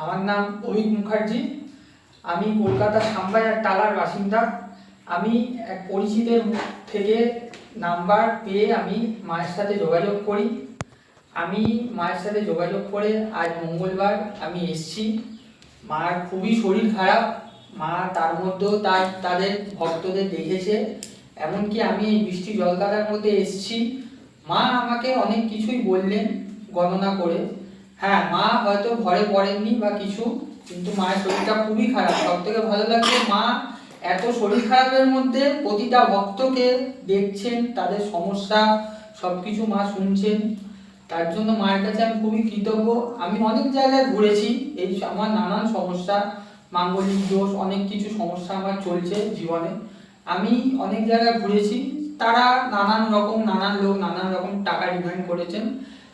আমার নাম অভিক মুখার্জি। আমি কলকাতা শ্যামবাজার টালার বাসিন্দা। আমি এক পরিচিতের থেকে নাম্বার পেয়ে আমি মায়ের সাথে যোগাযোগ করি। আমি মায়ের সাথে যোগাযোগ করে আজ মঙ্গলবার আমি এসছি। মার খুবই শরীর খারাপ। মা তার মধ্যেও তার তাদের ভক্তদের দেখেছে। এমনকি আমি এই বৃষ্টি জলকাদার মধ্যে এসছি। মা আমাকে অনেক কিছুই বললেন গণনা করে। হ্যাঁ মা হয়তো ঘরে পড়েননি বা কিছু, কিন্তু মায়ের শরীরটা খুবই খারাপ। সব থেকে ভালো লাগছে মা এত শরীর খারাপের মধ্যে প্রতিটা ভক্তকে দেখছেন, তাদের সমস্যা সব কিছু মা শুনছেন। তার জন্য মায়ের কাছে আমি খুবই কৃতজ্ঞ। আমি অনেক জায়গায় ঘুরেছি, এই আমার নানান সমস্যা, মাঙ্গলিক দোষ, অনেক কিছু সমস্যা আমার চলছে জীবনে। আমি অনেক জায়গায় ঘুরেছি, তারা নানান রকম, নানান লোক, নানান রকম টাকা ডিমান্ড করেছেন।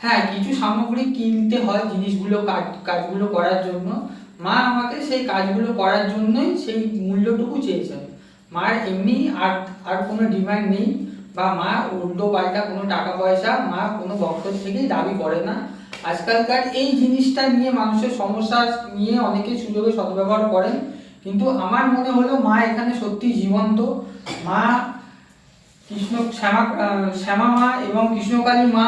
হ্যাঁ কিছু সামগ্রী কিনতে হয় জিনিসগুলো, কাজ, কাজগুলো করার জন্য। মা আমাকে সেই কাজগুলো করার জন্যই সেই মূল্যটুকু চেয়েছেন। মার এমনি আর আর কোনো ডিমান্ড নেই বা মা উল্টো পাল্টা কোনো টাকা পয়সা মা কোনো ভক্তর থেকেই দাবি করে না। আজকালকার এই জিনিসটা নিয়ে মানুষের সমস্যা নিয়ে অনেকে সুযোগে সদ্ব্যবহার করেন। কিন্তু আমার মনে হলো মা এখানে সত্যি জীবন্ত। মা কৃষ্ণ, শ্যামা শ্যামা মা এবং কৃষ্ণকালী মা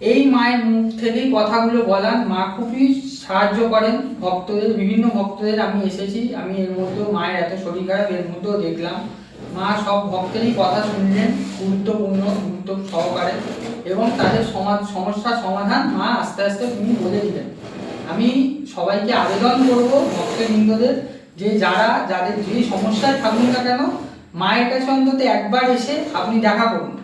এই মায়ের মুখ থেকেই কথাগুলো বলান মা খুবই সাহায্য করেন। ভক্তদের, বিভিন্ন ভক্তদের আমি এসেছি। আমি এর মধ্যেও মায়ের এত শরীর খারাপ, এর মধ্যেও দেখলাম। মা সব ভক্তেরই কথা শুনলেন, গুরুত্বপূর্ণ, গুরুত্ব সহকারে এবং তাদের সমাজ সমস্যার সমাধান মা আস্তে আস্তে তিনি বলে দিলেন। আমি সবাইকে আবেদন করব ভক্তবৃন্দদের যে যারা, যাদের যে সমস্যায় থাকুন না কেন, মায়ের কাছে অন্তত একবার এসে আপনি দেখা করুন।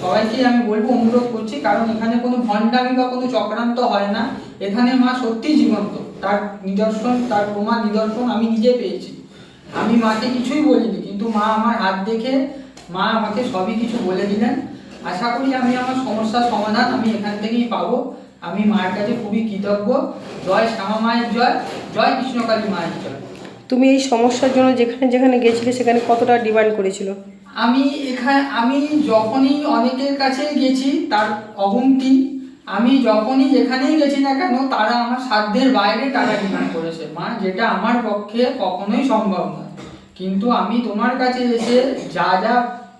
সবাইকে আমি বলব অনুরোধ করছি, কারণ এখানে কোনো ভণ্ডামি বা কোনো চক্রান্ত হয় না। এখানে মা সত্যি জীবন্ত। তার নিদর্শন, তার প্রমাণ নিদর্শন আমি নিজে পেয়েছি। আমি মাকে কিছুই বলিনি, কিন্তু মা আমার হাত দেখে, মা আমাকে সবই কিছু বলে দিলেন। আশা করি আমি আমার সমস্যার সমাধান আমি এখান থেকেই পাবো। আমি মায়ের কাছে খুবই কৃতজ্ঞ। জয় শ্যামা মায়ের জয় জয় কৃষ্ণকালী মায়ের জয়। তুমি এই সমস্যার জন্য যেখানে যেখানে গেছিলে সেখানে কতটা ডিমান্ড করেছিল? আমি এখানে, আমি যখনই অনেকের কাছে গেছি, তার অগুন্তি, আমি যখনই যেখানেই গেছি না কেন, তারা আমার সাধ্যের বাইরে টাকা ডিমান্ড করেছে। মা, যেটা আমার পক্ষে কখনোই সম্ভব নয়। কিন্তু আমি তোমার কাছে এসে যা যা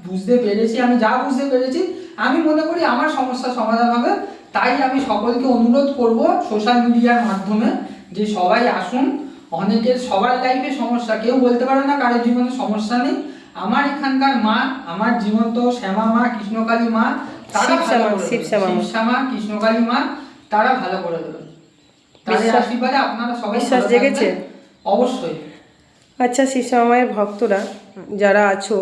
বুঝতে পেরেছি, আমি যা বুঝতে পেরেছি, আমি মনে করি আমার সমস্যার সমাধান হবে। তাই আমি সকলকে অনুরোধ করব সোশ্যাল মিডিয়ার মাধ্যমে যে সবাই আসুন। অনেকের সবার লাইফে সমস্যা, কেউ বলতে পারে না কারোর জীবনে সমস্যা নেই। আমার এখানকার মা আমার জীবন্ত শ্যামা মা কৃষ্ণকালী মা তারা শিবশ্যামা, ভালো করে দেবে। শিবশ্যামা মা। শিবশ্যামা কৃষ্ণকালী মা তারা ভালো করে দেবে তাদের আশীর্বাদে আপনারা সবাই বিশ্বাস জেগেছে? অবশ্যই আচ্ছা শিবশ্যামায়ের ভক্তরা যারা আছো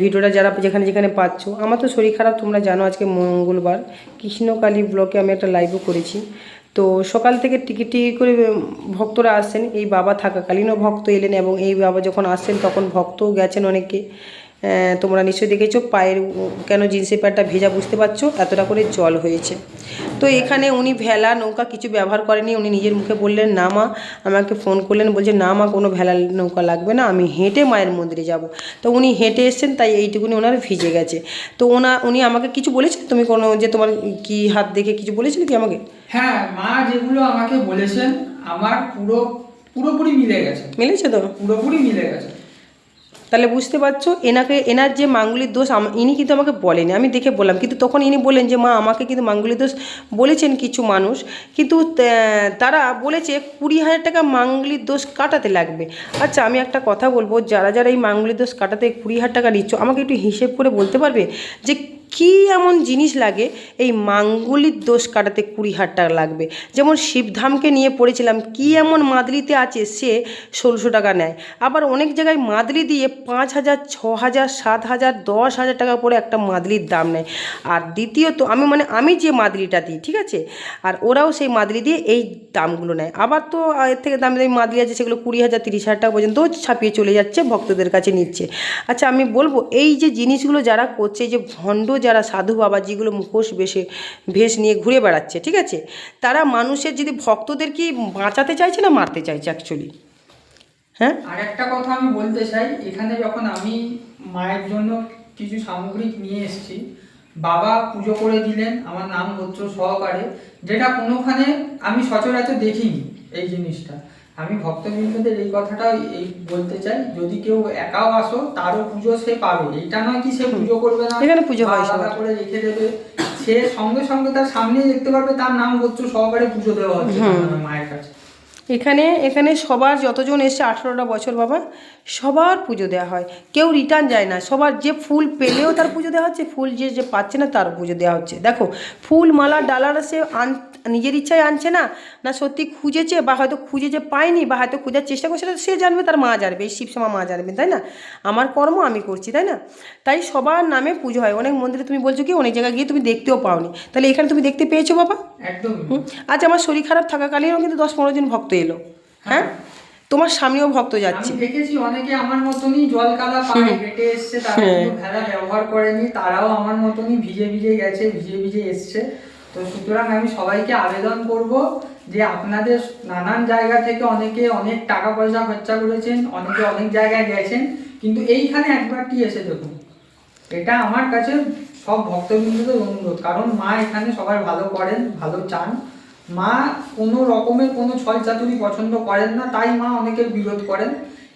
ভিডিওটা যারা যেখানে যেখানে পাচ্ছ আমার তো শরীর খারাপ তোমরা জানো আজকে মঙ্গলবার কৃষ্ণকালী ব্লকে আমি একটা লাইভও করেছি তো সকাল থেকে টিকিটি করে ভক্তরা আসছেন। এই বাবা থাকাকালীনও ভক্ত এলেন এবং এই বাবা যখন আসছেন তখন ভক্তও গেছেন অনেকে। তোমরা নিশ্চয়ই দেখেছ পায়ের কেন জিন্সের প্যান্টটা ভেজা বুঝতে পারছ? এতটা করে জল হয়েছে। তো এখানে উনি ভেলা নৌকা কিছু ব্যবহার করেনি উনি নিজের মুখে বললেন না মা। আমাকে ফোন করলেন বলছে না মা কোনো ভেলা নৌকা লাগবে না আমি হেঁটে মায়ের মন্দিরে যাব। তো উনি হেঁটে এসছেন তাই এইটুকুনি ওনার ভিজে গেছে। তো ওনা উনি আমাকে কিছু বলেছেন? তুমি কোনো যে তোমার কি হাত দেখে কিছু বলেছিলে কি আমাকে? হ্যাঁ মা যেগুলো আমাকে বলেছেন আমার পুরো পুরোপুরি মিলে গেছে। মিলেছে তো? পুরোপুরি মিলে গেছে। তাহলে বুঝতে পারছ? এনাকে, এনার যে মাঙ্গুলির দোষ ইনি কিন্তু আমাকে বলেনি। আমি দেখে বললাম, কিন্তু তখন ইনি বলেন যে, মা, আমাকে কিন্তু মাঙ্গুলির দোষ বলেছেন কিছু মানুষ, কিন্তু তারা বলেছে কুড়ি হাজার টাকা মাঙ্গুলির দোষ কাটাতে লাগবে। আচ্ছা আমি একটা কথা বলব, যারা যারা এই মাঙ্গুলির দোষ কাটাতে কুড়ি হাজার টাকা নিচ্ছ, আমাকে একটু হিসেব করে বলতে পারবে যে কী এমন জিনিস লাগে? এই মাঙ্গলিক দোষ কাটাতে কুড়ি হাজার টাকা লাগবে। যেমন শিবধামকে নিয়ে পড়েছিলাম, কী এমন মাদলিতে আছে সে ষোলোশো টাকা নেয়। আবার অনেক জায়গায় মাদলি দিয়ে পাঁচ হাজার, ছ হাজার, সাত হাজার, দশ হাজার টাকা করে একটা মাদলির দাম নেয়। আর দ্বিতীয়ত, আমি মানে আমি যে মাদলিটা দিই, ঠিক আছে? আর ওরাও সেই মাদলি দিয়ে এই দামগুলো নেয়। আবার তো এর থেকে দামি দামি মাদলি আছে, সেগুলো কুড়ি হাজার, তিরিশ হাজার টাকা পর্যন্ত ছাপিয়ে চলে যাচ্ছে, ভক্তদের কাছে নিচ্ছে। আচ্ছা আমি বলব, এই যে জিনিসগুলো যারা করছে যে ভণ্ড যারা সাধু বাবা যেগুলো মুখোশ বেশে, ভেষ নিয়ে ঘুরে বেড়াচ্ছে, ঠিক আছে? তারা মানুষের যদি ভক্তদের কি বাঁচাতে চাইছে না মারতে চাইছে অ্যাকচুয়ালি হ্যাঁ? আর একটা কথা আমি বলতে চাই, এখানে যখন আমি মায়ের জন্য কিছু সামগ্রিক নিয়ে এসেছি, বাবা পুজো করে দিলেন, আমার নাম গোত্র সহকারে, যেটা কোনোখানে আমি সচরাচর দেখিনি এই জিনিসটা। আমি ভক্তবৃন্দদের এই কথাটা এই বলতে চাই যদি কেউ একাও আসো তারও পুজো সে পাবে। এটা নয় কি সে পুজো করবে না এখানে পুজো হয় আলাদা করে রেখে দেবে। সে সঙ্গে সঙ্গে তার সামনে দেখতে পারবে তার নাম গোত্র সহকারে পুজো দেওয়া হচ্ছে মায়ের কাছে। এখানে এখানে সবার যতজন এসছে আঠেরোটা বছর বাবা সবার পুজো দেওয়া হয়। কেউ রিটার্ন যায় না। সবার যে ফুল পেলেও তার পুজো দেওয়া হচ্ছে ফুল যে যে পাচ্ছে না তার পুজো দেওয়া হচ্ছে। দেখো ফুল মালা ডালার সে আন নিজের ইচ্ছায় আনছে না না সত্যি খুঁজেছে বা হয়তো খুঁজে যে পায়নি বা হয়তো খোঁজার চেষ্টা করছে সেটা সে জানবে তার মা জানবে এই শিবসমা মা জানবে তাই না? আমার কর্ম আমি করছি তাই না? তাই সবার নামে পুজো হয়। অনেক মন্দিরে তুমি বলছো কি অনেক জায়গায় গিয়ে তুমি দেখতেও পাওনি। তাহলে এখানে তুমি দেখতে পেয়েছ বাবা? আজ আমার শরীর খারাপ থাকাকালীনও কিন্তু দশ পনেরো জন ভক্ত এলো। হ্যাঁ। তোমার সামনেও ভক্ত যাচ্ছে। দেখেছি অনেকে আমার মতনই জল কাদা পায়ে হেঁটে এসছে তারা হ্যাঁ। ব্যবহার করেনি তারাও আমার মতনই ভিজে ভিজে গেছে ভিজে ভিজে এসছে। তো সুতরাং আমি সবাইকে আবেদন করব যে আপনাদের নানান জায়গা থেকে অনেকে অনেক টাকা পয়সা খরচা করেছেন, অনেকে অনেক জায়গায় গেছেন, কিন্তু এইখানে একবারটি এসে দেখুন। এটা আমার কাছে সব ভক্তবৃন্দদের অনুরোধ, কারণ মা এখানে সবাই ভালো করেন, ভালো চান। মা কোনো রকমের কোনো ছল চাতুরি পছন্দ করেন না, তাই মা অনেকের বিরোধ করেন।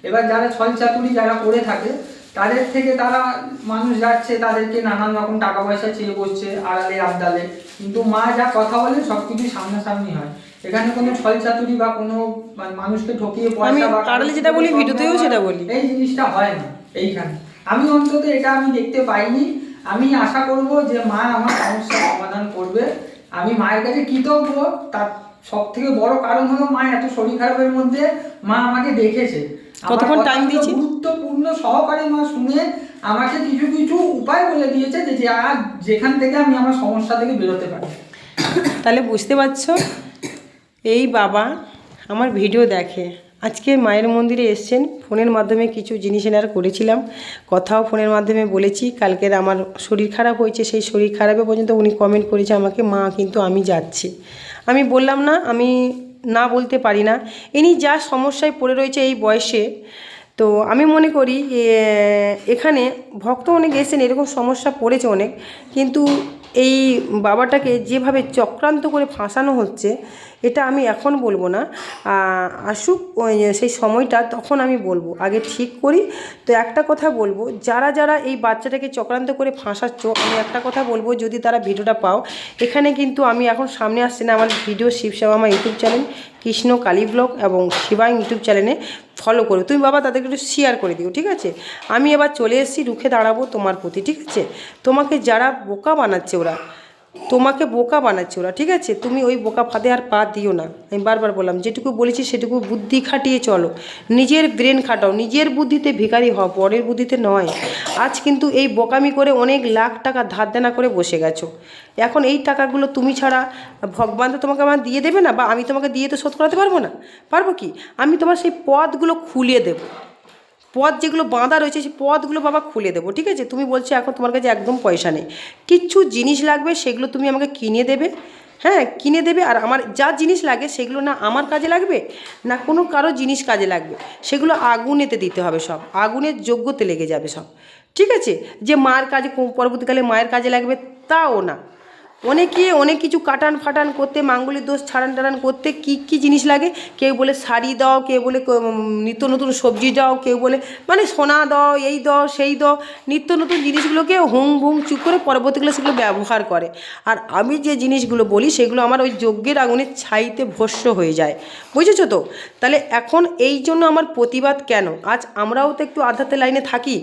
এবার যারা ছল চাতুরি যারা করে থাকে তাদের থেকে তারা মানুষ যাচ্ছে তাদেরকে নানান রকম টাকা পয়সা চেয়ে বসছে আড়ালে আবদালে। কিন্তু মা যা কথা বলে সব কিছু সামনাসামনি হয়। এখানে কোনো ছল চাতুরি বা কোনো মানে মানুষকে ঠকিয়ে পয়সা বা আড়ালে যেটা বলি, ভিডিওতেও সেটা বলি। এই জিনিসটা হয় না এইখানে। আমি অন্তত এটা আমি দেখতে পাইনি। আমি আশা করব যে মা আমার সমস্যার সমাধান করবে। আমি মায়ের কাছে কৃতজ্ঞ। তার সব থেকে বড় কারণ হলো মা এত শরীর খারাপের মধ্যে মা আমাকে দেখেছে। কতক্ষণ টাইম দিয়েছে? গুরুত্বপূর্ণ সহকারে মা শুনে আমাকে কিছু কিছু উপায় বলে দিয়েছে যে যেখান থেকে আমি আমার সমস্যা থেকে বেরোতে পারি। তাহলে বুঝতে পারছ? এই বাবা আমার ভিডিও দেখে। আজকে মায়ের মন্দিরে এসছেন। ফোনের মাধ্যমে কিছু জিনিস এনার করেছিলাম। কথাও ফোনের মাধ্যমে বলেছি। কালকের আমার শরীর খারাপ হয়েছে সেই শরীর খারাপে পর্যন্ত উনি কমেন্ট করেছে আমাকে মা কিন্তু আমি যাচ্ছি। আমি বললাম না আমি না বলতে পারি না। ইনি যা সমস্যায় পড়ে রয়েছে এই বয়সে, তো আমি মনে করি এখানে ভক্ত অনেক এসেন এরকম সমস্যা পড়েছে অনেক। কিন্তু এই বাবাটাকে যেভাবে চক্রান্ত করে ফাঁসানো হচ্ছে, এটা আমি এখন বলব না। আসুক সেই সময়টা, তখন আমি বলব। আগে ঠিক করি। তো একটা কথা বলব, যারা যারা এই বাচ্চাটাকে চক্রান্ত করে ফাঁসাচ্ছ, আমি একটা কথা বলব, যদি তারা ভিডিওটা পাও। এখানে কিন্তু আমি এখন সামনে আসছি না, আমার ভিডিও শিবসেবা আমার YouTube channel, Krishna Kali blog এবং শিবাই ইউটিউব চ্যানেলে। ফলো করো তুমি বাবা তাদেরকে একটু শেয়ার করে দিও, ঠিক আছে? আমি এবার চলে এসেছি, রুখে দাঁড়াবো তোমার প্রতি, ঠিক আছে? তোমাকে যারা বোকা বানাচ্ছে ওরা তোমাকে বোকা বানাচ্ছে ওরা, ঠিক আছে? তুমি ওই বোকা ফাঁদে আর পা দিও না। আমি বারবার বললাম, যেটুকু বলেছি সেটুকু বুদ্ধি খাটিয়ে চলো। নিজের ব্রেন খাটাও, নিজের বুদ্ধিতে ভিখারি হও, পরের বুদ্ধিতে নয়। আজ কিন্তু এই বোকামি করে অনেক লাখ টাকা ধার দেনা করে বসে গেছো। এখন এই টাকাগুলো তুমি ছাড়া ভগবান তো তোমাকে আমার দিয়ে দেবে না? বা আমি তোমাকে দিয়ে তো শোধ করাতে পারব না? পারব কি? আমি তোমার সেই পদগুলো খুলিয়ে দেবো। পথ যেগুলো বাঁধা রয়েছে, সেই পথগুলো বাবা খুলে দেবো, ঠিক আছে? তুমি বলছো এখন তোমার কাছে একদম পয়সা নেই। কিচ্ছু জিনিস লাগবে, সেগুলো তুমি আমাকে কিনে দেবে হ্যাঁ? কিনে দেবে আর আমার যা জিনিস লাগে, সেগুলো না আমার কাজে লাগবে, না কোনো কারও জিনিস কাজে লাগবে। সেগুলো আগুনেতে দিতে হবে সব, আগুনের যোগ্যতে লেগে যাবে সব, ঠিক আছে? যে মায়ের কাজে পরবর্তীকালে মায়ের কাজে লাগবে, তাও না। অনেকে অনেক কিছু কাটান ফাটান করতে, মাঙ্গলিক দোষ ছাড়ান টাড়ান করতে কি কি জিনিস লাগে? কেউ বলে শাড়ি দাও, কেউ বলে নিত্য নতুন সবজি দাও, কেউ বলে মানে সোনা দাও, এই দাও, সেই দাও, নিত্য নতুন জিনিসগুলোকে হুম, বুম, চুপ করে পরবর্তীকালে সেগুলো ব্যবহার করে। আর আমি যে জিনিসগুলো বলি, সেগুলো আমার ওই যজ্ঞের আগুনের ছাইতে ভস্য হয়ে যায়। বুঝেছ তো? তাহলে এখন এই জন্য আমার প্রতিবাদ কেন? আজ আমরাও তো একটু আধ্যাত্মের লাইনে থাকি।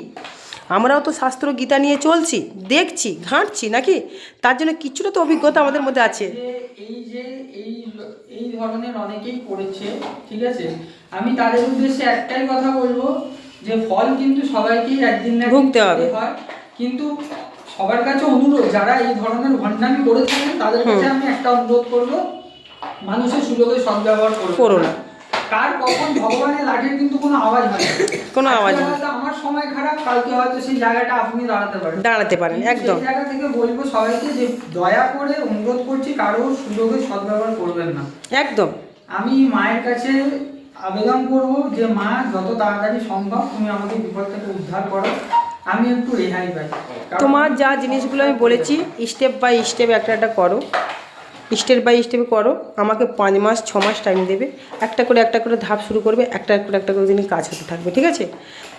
আমরাও তো শাস্ত্র গীতা নিয়ে চলছি দেখছি ঘাঁটছি নাকি? তার জন্য কিছুটা তো অভিজ্ঞতা আমাদের মধ্যে আছে। এই যে এই এই ধরনের অনেকেই করেছে ঠিক আছে? আমি তাদের উদ্দেশ্যে একটাই কথা বলব যে ফল কিন্তু সবাইকেই একদিন না ভুগতে হবে। হয়। কিন্তু সবার কাছে অনুরোধ যারা এই ধরনের ভণ্ডামি করে থাকেন তাদের কাছে আমি একটা অনুরোধ করব মানুষের সুযোগের সদ্ব্যবহার করো না। কার কখন ভগবানের লাঠির কিন্তু কোনো আওয়াজ হয় না। কোনো আওয়াজ। হয়তো আমার সময় খারাপ কালকে হয়তো সেই জায়গাটা আপনি দাঁড়াতে পারেন। দাঁড়াতে পারেন একদম। জায়গা থেকে বলব সবাইকে যে দয়া করে অনুরোধ করছি কারোর সুযোগের সদ্ব্যবহার করবেন না। একদম। আমি মায়ের কাছে আবেদন করব যে মা যত তাড়াতাড়ি সম্ভব তুমি আমাকে বিপদ থেকে উদ্ধার করো। আমি একটু রেহাই পাই। তোমার যা জিনিসগুলো আমি বলেছি স্টেপ বাই স্টেপ একটা একটা করো। স্টেপ বাই স্টেপ করো, আমাকে পাঁচ মাস, ছ মাস টাইম দেবে। একটা করে একটা করে ধাপ শুরু করবে, একটা করে একটা করে দিন কাজ হতে থাকবে, ঠিক আছে?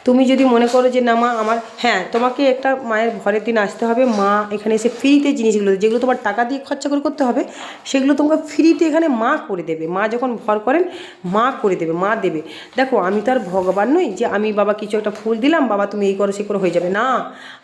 তুমি যদি মনে করো যে না মা, আমার হ্যাঁ তোমাকে একটা মায়ের ঘরের দিন আসতে হবে, মা এখানে এসে ফ্রিতে জিনিসগুলো, যেগুলো তোমার টাকা দিয়ে খরচা করে করতে হবে, সেগুলো তোমাকে ফ্রিতে এখানে মা করে দেবে। মা যখন ভর করেন, মা করে দেবে, মা দেবে। দেখো, আমি তো আর ভগবান নই যে আমি বাবা কিছু একটা ফুল দিলাম, বাবা তুমি এই করো, সে করো, হয়ে যাবে। না,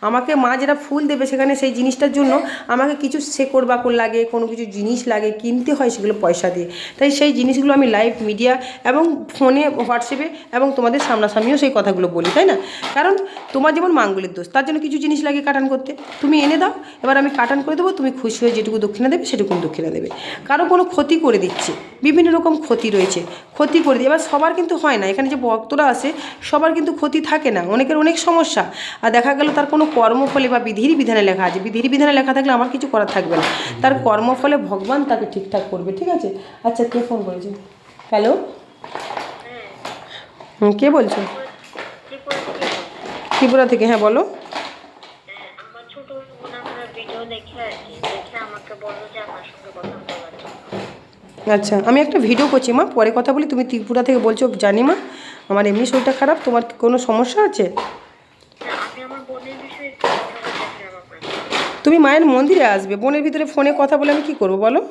আমাকে মা যেটা ফুল দেবে সেখানে সেই জিনিসটার জন্য আমাকে কিছু শেকড় বাকড় লাগে, কোনো কিছু জিনিস লাগে, কিনতে হয় সেগুলো পয়সা দিয়ে। তাই সেই জিনিসগুলো আমি লাইভ মিডিয়া এবং ফোনে হোয়াটসঅ্যাপে এবং তোমাদের সামনাসামনিও সেই কথাগুলো বলি, তাই না? কারণ তোমার যেমন মাঙ্গলের দোষ, তার জন্য কিছু জিনিস লাগে কাটান করতে। তুমি এনে দাও, এবার আমি কাটান করে দেবো, তুমি খুশি হয়ে যেটুকু দক্ষিণা দেবে সেটুকু দক্ষিণা দেবে। কারও কোনো ক্ষতি করে দিচ্ছে, বিভিন্ন রকম ক্ষতি রয়েছে, ক্ষতি করে দিয়ে এবার সবার কিন্তু হয় না, এখানে যে ভক্তরা আসে সবার কিন্তু ক্ষতি থাকে না, অনেকের অনেক সমস্যা। আর দেখা গেল তার কোনো কর্মফলে বা বিধির বিধানে লেখা আছে, বিধির বিধানে লেখা থাকলে আমার কিছু করার থাকবে না। তার কর্মফলে ভগবান তাকে ঠিকঠাক করবে, ঠিক আছে? আচ্ছা কে ফোন করেছে? হ্যালো কে বলছো? ত্রিপুরা থেকে হ্যাঁ বলো। আচ্ছা আমি একটা ভিডিও করছি, মা। পরে কথা বলি, তুমি ত্রিপুরা থেকে বলছো, জানি, মা। আমার এমনি শরীরটা খারাপ, তোমার কোনো সমস্যা আছে হ্যাঁ, আমি আমার বোনের বিষয়ে একটু কথা বলতেছিলাম আপনার সাথে। তুমি মায়ের মন্দিরে আসবে, বোনের ভিতরে ফোনে কথা বলে আমি কি করব বলো?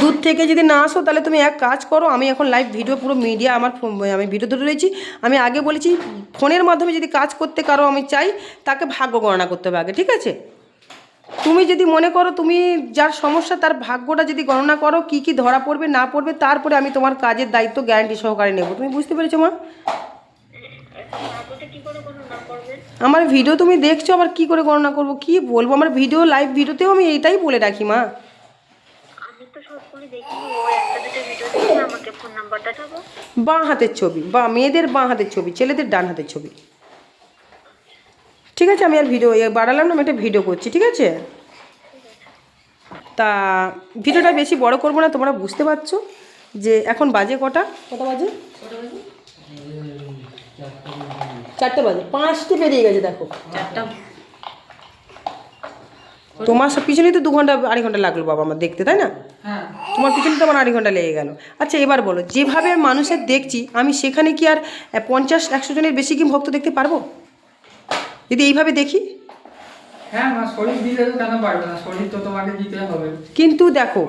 দূর থেকে যদি না আসো তাহলে তুমি এক কাজ করো, আমি এখন লাইভ ভিডিও পুরো মিডিয়া আমার আমি ভিডিও ধরে রয়েছি। আমি আগে বলেছি, ফোনের মাধ্যমে যদি কাজ করতে কারও আমি চাই, তাকে ভাগ্য গণনা করতে হবে আগে, ঠিক আছে? তুমি যদি মনে করো তুমি যার সমস্যা, তার ভাগ্যটা যদি গণনা করো, কি কি ধরা পড়বে, না পড়বে, তারপরে আমি তোমার কাজের দায়িত্ব গ্যারান্টি সহকারে নেব। তুমি বুঝতে পেরেছ মা? আমার ভিডিও তুমি দেখছ আবার কি করে গণনা করব? কি বলব? আমার ভিডিও লাইভ ভিডিওতেও আমি এইটাই বলে রাখি মা। বাঁ হাতের ছবি বা মেয়েদের বাঁ হাতের ছবি ছেলেদের ডান হাতের ছবি। ঠিক আছে আমি আর ভিডিও বাড়ালাম না আমি একটা ভিডিও করছি ঠিক আছে? তা ভিডিওটা বেশি বড় করব না তোমরা বুঝতে পারছ যে এখন বাজে কটা? কটা বাজে? চারটে বাজে। পাঁচটি পেরিয়ে গেছে দেখো। তোমার সব পিছনেই তো দু ঘণ্টা আড়াই ঘণ্টা লাগল বাবা আমার দেখতে তাই না? হ্যাঁ। তোমার পিছনে তো আমার আড়াই ঘণ্টা লেগে গেল। আচ্ছা এবার বলো যেভাবে মানুষের দেখছি আমি সেখানে কি আর পঞ্চাশ একশো জনের বেশি কি ভক্ত দেখতে পারব? যদি এইভাবে দেখি। হ্যাঁ মা শরীর দিলে তো কেন পারবে না শরীর তো তোমাকে দিতে হবে। কিন্তু দেখো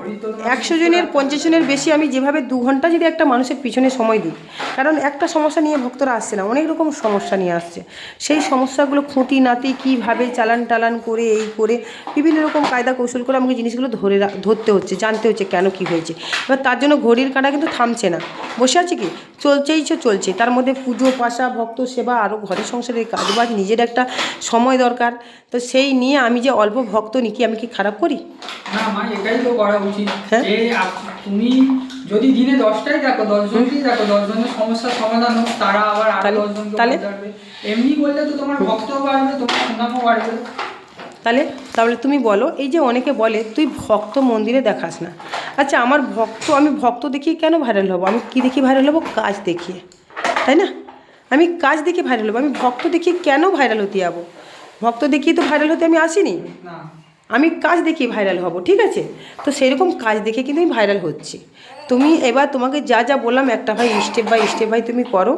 একশো জনের পঞ্চাশ জনের বেশি আমি যেভাবে দু ঘণ্টা যদি একটা মানুষের পিছনে সময় দিই কারণ একটা সমস্যা নিয়ে ভক্তরা আসছে না অনেক রকম সমস্যা নিয়ে আসছে। সেই সমস্যাগুলো খুঁটি নাতি কীভাবে চালান টালান করে এই করে বিভিন্ন রকম কায়দা কৌশল করে আমাকে জিনিসগুলো ধরে ধরতে হচ্ছে জানতে হচ্ছে কেন কি হয়েছে। এবার তার জন্য ঘড়ির কাঁটা কিন্তু থামছে না। বসে আছে কি? চলছেই চলছে। তার মধ্যে পুজো পাশা ভক্ত সেবা আরও ঘরের সংসারের কাজবাজ নিজের একটা সময় দরকার। তো সেই নিয়ে আমি যে অল্প ভক্ত নিই কি আমি কি খারাপ করি? না মা এটাই তো করা উচিত হ্যাঁ? যে তুমি যদি দিনে দশটাই দেখো দশজনকেই দেখো দশজনের সমস্যার সমাধান হোক তারা আবার আরও তাহলে- দশজনকে তাহলে? এমনি বললে তো তোমার বাড়বে তোমার সুনামও বাড়বে। তাহলে তাহলে তুমি বলো এই যে অনেকে বলে তুই ভক্ত মন্দিরে দেখাস না। আচ্ছা আমার ভক্ত আমি ভক্ত দেখিয়ে কেন ভাইরাল হব? আমি কি দেখি ভাইরাল হব? কাজ দেখিয়ে। তাই না? আমি কাজ দেখে ভাইরাল হব। আমি ভক্ত দেখিয়ে কেন ভাইরাল হতে যাব? ভক্ত দেখিয়ে তো ভাইরাল হতে আমি আসিনি? না। আমি কাজ দেখিয়ে ভাইরাল হব ঠিক আছে? তো সেরকম কাজ দেখে কিন্তু আমি ভাইরাল হচ্ছি। তুমি এবার তোমাকে যা যা বললাম একটা ভাই স্টেপ বাই স্টেপ বাই তুমি করো।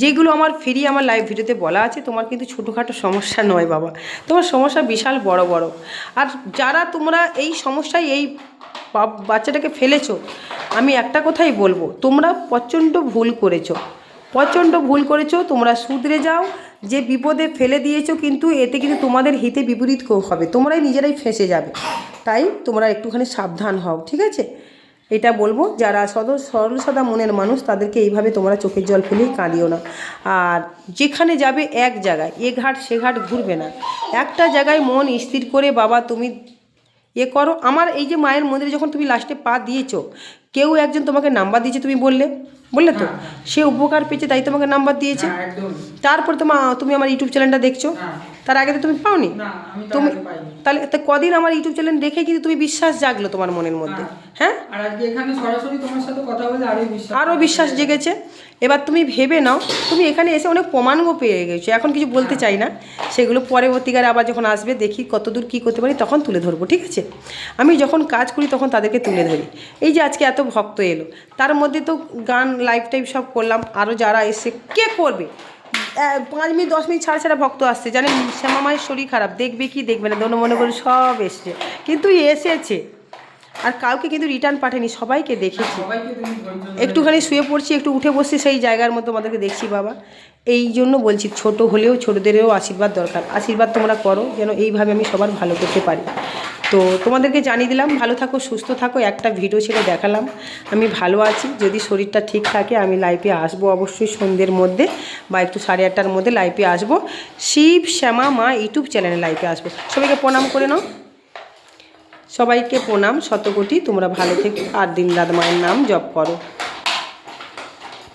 যেগুলো আমার ফ্রি আমার লাইভ ভিডিওতে বলা আছে তোমার কিন্তু ছোটোখাটো সমস্যা নয় বাবা। তোমার সমস্যা বিশাল বড় বড়। আর যারা তোমরা এই সমস্যায় এই বাচ্চাটাকে ফেলেছো আমি একটা কথাই বলব তোমরা প্রচণ্ড ভুল করেছ। প্রচণ্ড ভুল করেছ, তোমরা শুধরে যাও। যে বিপদে ফেলে দিয়েছ কিন্তু এতে কিন্তু তোমাদের হিতে বিপরীত হবে, তোমরাই নিজেরাই ফেঁসে যাবে। তাই তোমরা একটুখানি সাবধান হও, ঠিক আছে? এটা বলব, যারা সদ সরল সাদা মনের মানুষ, তাদেরকে এইভাবে তোমরা চোখের জল ফেলেই কাঁদিও না। আর যেখানে যাবে এক জায়গায়, এ ঘাট সে ঘাট ঘুরবে না। একটা জায়গায় মন স্থির করে, বাবা তুমি এ করো। আমার এই যে মায়ের মন্দিরে যখন তুমি লাস্টে পা দিয়েছ, কেউ একজন তোমাকে নাম্বার দিয়েছে, তুমি বললে? বললে তো? হ্যাঁ, হ্যাঁ। সে উপকার পেয়েছে তাই তোমাকে নাম্বার দিয়েছে। হ্যাঁ তারপর তোমার তুমি আমার ইউটিউব চ্যানেলটা দেখছ। তার আগে তো তুমি পাওনি? তুমি তাহলে তা কদিন আমার ইউটিউব চ্যানেল দেখে কিন্তু তুমি বিশ্বাস জাগলো তোমার মনের মধ্যে? হ্যাঁ। আরও বিশ্বাস জেগেছে। এবার তুমি ভেবে নাও তুমি এখানে এসে অনেক প্রমাণও পেয়ে গেছো। এখন কিছু বলতে চাই না। সেগুলো পরবর্তীকালে আবার যখন আসবে দেখি কতদূর কী করতে পারি তখন তুলে ধরবো ঠিক আছে? আমি যখন কাজ করি তখন তাদেরকে তুলে ধরি। এই যে আজকে এত ভক্ত এলো। তার মধ্যে তো গান লাইভ টাইপ সব করলাম। আরও যারা এসে কে করবে? পাঁচ মিনিট, দশ মিনিট ছাড়া ছাড়া ভক্ত আসছে। জানেন, শ্যামা মায়ের শরীর খারাপ। দেখবে কি দেখবে না? দোনো মনে করে সব এসছে। কিন্তু এসেছে। আর কাউকে কিন্তু রিটার্ন পাঠায়নি। সবাইকে দেখেছি। একটুখানি শুয়ে পড়ছি, একটু উঠে বসছি, সেই জায়গার মতো আমাদেরকে দেখছি বাবা। এই জন্য বলছি, ছোট হলেও, ছোটদেরও আশীর্বাদ দরকার। আশীর্বাদ তোমরা করো, যেন এইভাবে আমি সবার ভালো করতে পারি। তো তোমাদেরকে জানিয়ে দিলাম, ভালো থাকো, সুস্থ থাকো, একটা ভিডিও ছেড়ে দেখালাম। আমি ভালো আছি, যদি শরীরটা ঠিক থাকে আমি লাইফে আসব অবশ্যই সন্ধ্যের মধ্যে বা একটু সাড়ে আটটার মধ্যে লাইফে আসব। শিব শ্যামা মা ইউটিউব চ্যানেলে লাইফে আসব। সবাইকে প্রণাম করে নাও। সবাইকে প্রণাম, শতকোটি। তোমরা ভালো থেকে। আর দিন রাত মায়ের নাম জপ করো।